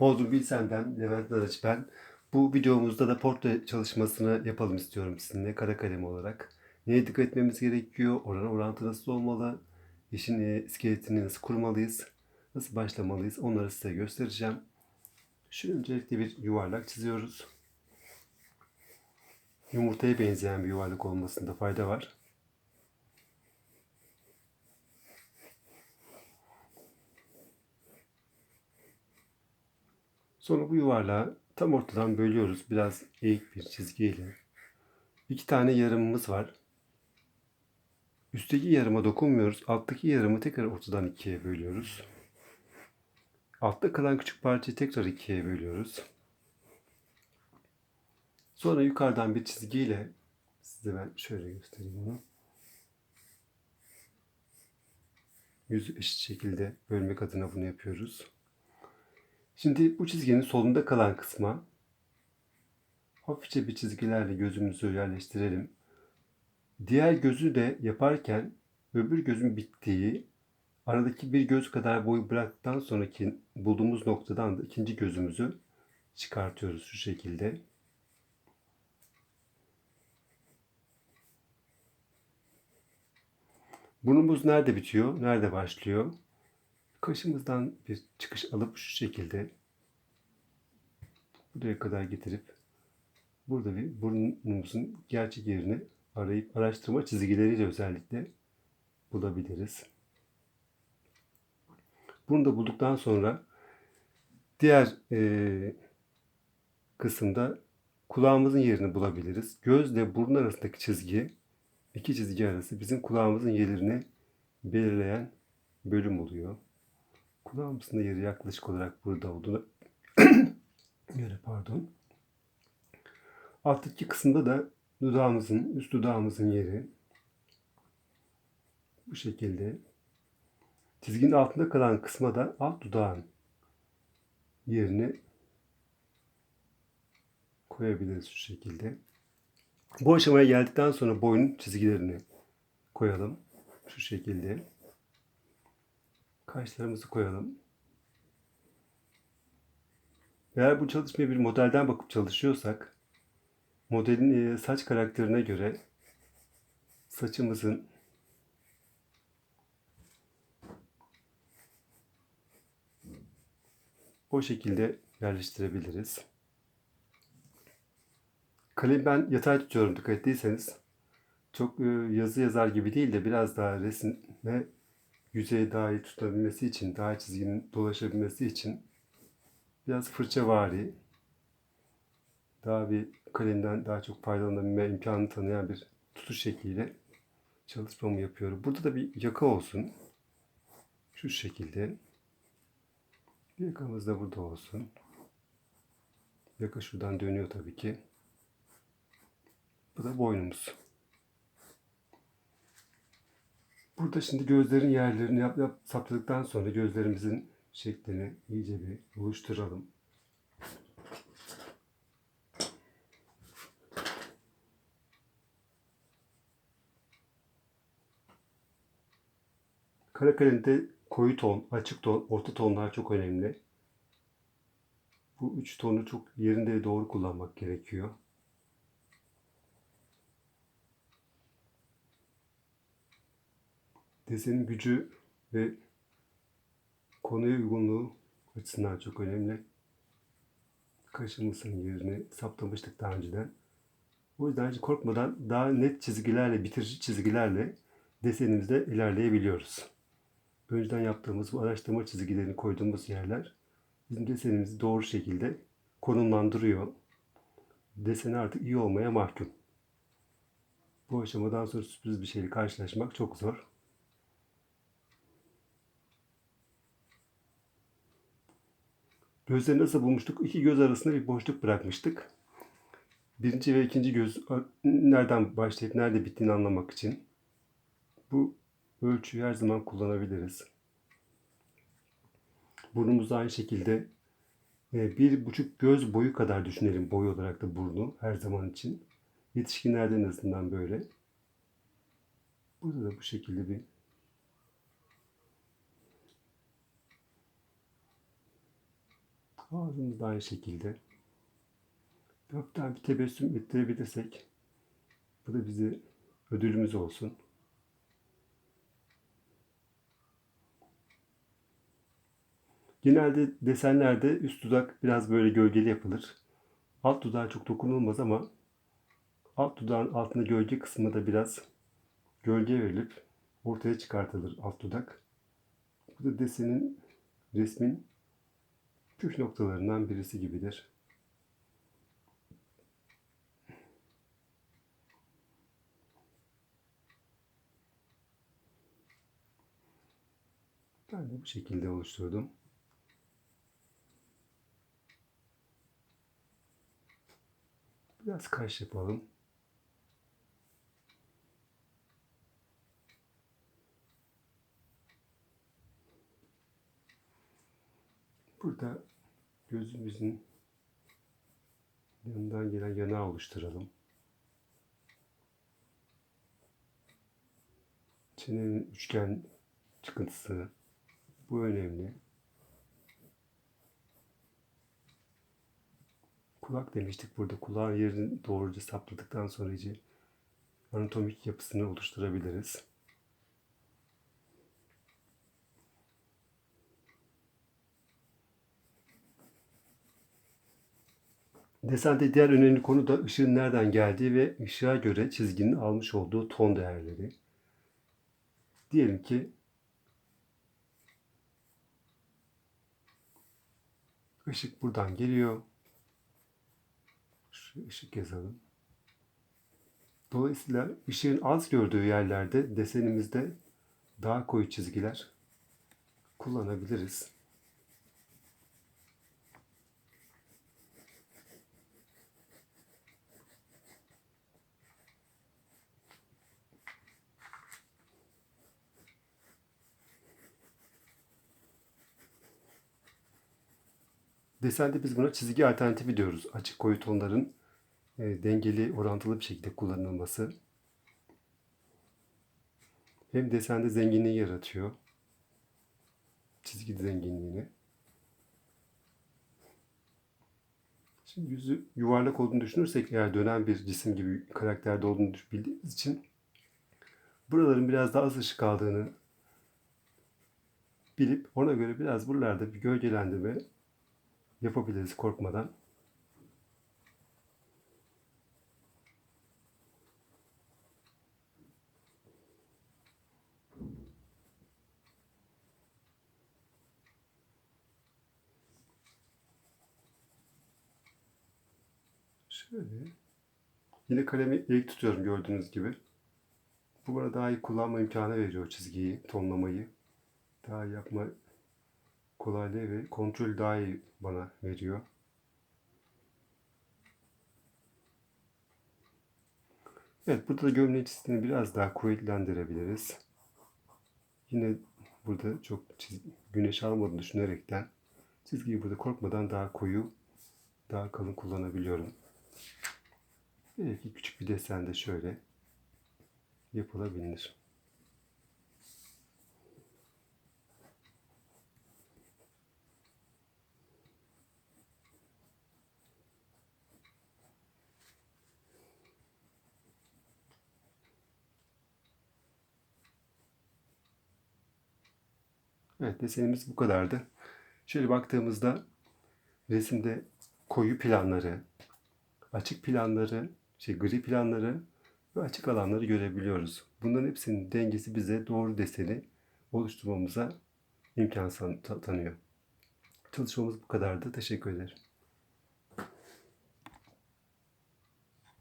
Bodrum Bilsen'den Levent Naraç ben. Bu videomuzda da portre çalışmasını yapalım istiyorum sizinle kara kalem olarak. Neye dikkat etmemiz gerekiyor? Oran orantı nasıl olmalı? İşin iskeletini nasıl kurmalıyız? Nasıl başlamalıyız? Onları size göstereceğim. Şu öncelikle bir yuvarlak çiziyoruz. Yumurtaya benzeyen bir yuvarlak olmasında fayda var. Sonra bu yuvarlağı tam ortadan bölüyoruz. Biraz eğik bir çizgiyle. İki tane yarımımız var. Üstteki yarıma dokunmuyoruz. Alttaki yarımı tekrar ortadan ikiye bölüyoruz. Altta kalan küçük parçayı tekrar ikiye bölüyoruz. Sonra yukarıdan bir çizgiyle size ben şöyle göstereyim bunu. Yüzü eşit şekilde bölmek adına bunu yapıyoruz. Şimdi bu çizginin solunda kalan kısma hafifçe bir çizgilerle gözümüzü yerleştirelim. Diğer gözü de yaparken öbür gözün bittiği aradaki bir göz kadar boyu bıraktıktan sonraki bulduğumuz noktadan da ikinci gözümüzü çıkartıyoruz şu şekilde. Burnumuz nerede bitiyor, nerede başlıyor? Kaşımızdan bir çıkış alıp şu şekilde buraya kadar getirip burada bir burnumuzun gerçek yerini arayıp araştırma çizgileriyle özellikle bulabiliriz. Bunu da bulduktan sonra diğer e, kısımda kulağımızın yerini bulabiliriz. Gözle burun arasındaki çizgi, iki çizgi arası bizim kulağımızın yerini belirleyen bölüm oluyor. Kulağımızın da yeri yaklaşık olarak burada olduğunu göre pardon. Alttaki kısımda da dudağımızın, üst dudağımızın yeri bu şekilde. Çizginin altında kalan kısma da alt dudağın yerini koyabiliriz şu şekilde. Bu aşamaya geldikten sonra boynun çizgilerini koyalım. Şu şekilde. Kaşlarımızı koyalım. Eğer bu çalışmaya bir modelden bakıp çalışıyorsak modelin e, saç karakterine göre saçımızın o şekilde yerleştirebiliriz. Kalemi ben yatay tutuyorum dikkat ettiyseniz. Çok e, yazı yazar gibi değil de biraz daha resme yüzeyi daha iyi tutabilmesi için, daha çizginin dolaşabilmesi için biraz fırçavari, daha bir kalemden daha çok faydalanabilme imkanı tanıyan bir tutuş şekliyle çalışmamı yapıyorum. Burada da bir yaka olsun. Şu şekilde. Yakamız da burada olsun. Yaka şuradan dönüyor tabii ki. Bu da boynumuz. Burada şimdi gözlerin yerlerini yap, yap, saptadıktan sonra gözlerimizin şeklini iyice bir oluşturalım. Kara koyu ton, açık ton, orta tonlar çok önemli. Bu üç tonu çok yerinde doğru kullanmak gerekiyor. Desenin gücü ve konuya uygunluğu açısından çok önemli. Kaşımızın yerini saptamıştık daha önceden. O yüzden hiç korkmadan daha net çizgilerle, bitirici çizgilerle desenimizde ilerleyebiliyoruz. Önceden yaptığımız bu araştırma çizgilerini koyduğumuz yerler bizim desenimizi doğru şekilde konumlandırıyor. Deseni artık iyi olmaya mahkum. Bu aşamadan sonra sürpriz bir şeyle karşılaşmak çok zor. Gözleri nasıl bulmuştuk? İki göz arasında bir boşluk bırakmıştık. Birinci ve ikinci göz nereden başlayıp nerede bittiğini anlamak için. Bu ölçüyü her zaman kullanabiliriz. Burnumuzu aynı şekilde e, bir buçuk göz boyu kadar düşünelim boy olarak da burnu her zaman için. Yetişkinlerde en azından böyle. Burada da bu şekilde bir Ağzımız da aynı şekilde. Hafiften bir tebessüm ettirebilirsek bu da bize ödülümüz olsun. Genelde desenlerde üst dudak biraz böyle gölgeli yapılır. Alt dudağa çok dokunulmaz ama alt dudağın altında gölge kısmı da biraz gölge verilip ortaya çıkartılır alt dudak. Bu da desenin, resmin püf noktalarından birisi gibidir. Ben de bu şekilde oluşturdum. Biraz kaş yapalım. Burada gözümüzün yanından gelen yanağı oluşturalım. Çenenin üçgen çıkıntısı. Bu önemli. Kulak demiştik burada. Kulağın yerini doğruca sapladıktan sonra iyice anatomik yapısını oluşturabiliriz. Desende diğer önemli konu da ışığın nereden geldiği ve ışığa göre çizginin almış olduğu ton değerleri. Diyelim ki ışık buradan geliyor. Şu ışık yazalım. Dolayısıyla ışığın az gördüğü yerlerde desenimizde daha koyu çizgiler kullanabiliriz. Desende biz buna çizgi alternatifi diyoruz. Açık koyu tonların e, dengeli, orantılı bir şekilde kullanılması. Hem desende zenginliği yaratıyor. Çizgi zenginliğini. Şimdi yüzü yuvarlak olduğunu düşünürsek eğer dönen bir cisim gibi karakterde olduğunu bildiğimiz için buraların biraz daha az ışık aldığını bilip ona göre biraz buralarda bir gölgelendirme yapabiliriz korkmadan. Şöyle. Yine kalemi eğik tutuyorum gördüğünüz gibi. Bu bana daha iyi kullanma imkanı veriyor çizgiyi, tonlamayı. Daha yapma kolaylığı ve kontrol daha iyi bana veriyor. Evet burada da gömleğin çizgisini biraz daha kuvvetlendirebiliriz. Yine burada çok güneş almadığını düşünerekten çizgiyi burada korkmadan daha koyu, daha kalın kullanabiliyorum. Belki küçük bir desen de şöyle yapılabilir. Evet desenimiz bu kadardı. Şöyle baktığımızda resimde koyu planları, açık planları, şey gri planları ve açık alanları görebiliyoruz. Bunların hepsinin dengesi bize doğru deseni oluşturmamıza imkan tanıyor. Çalışmamız bu kadardı. Teşekkür ederim.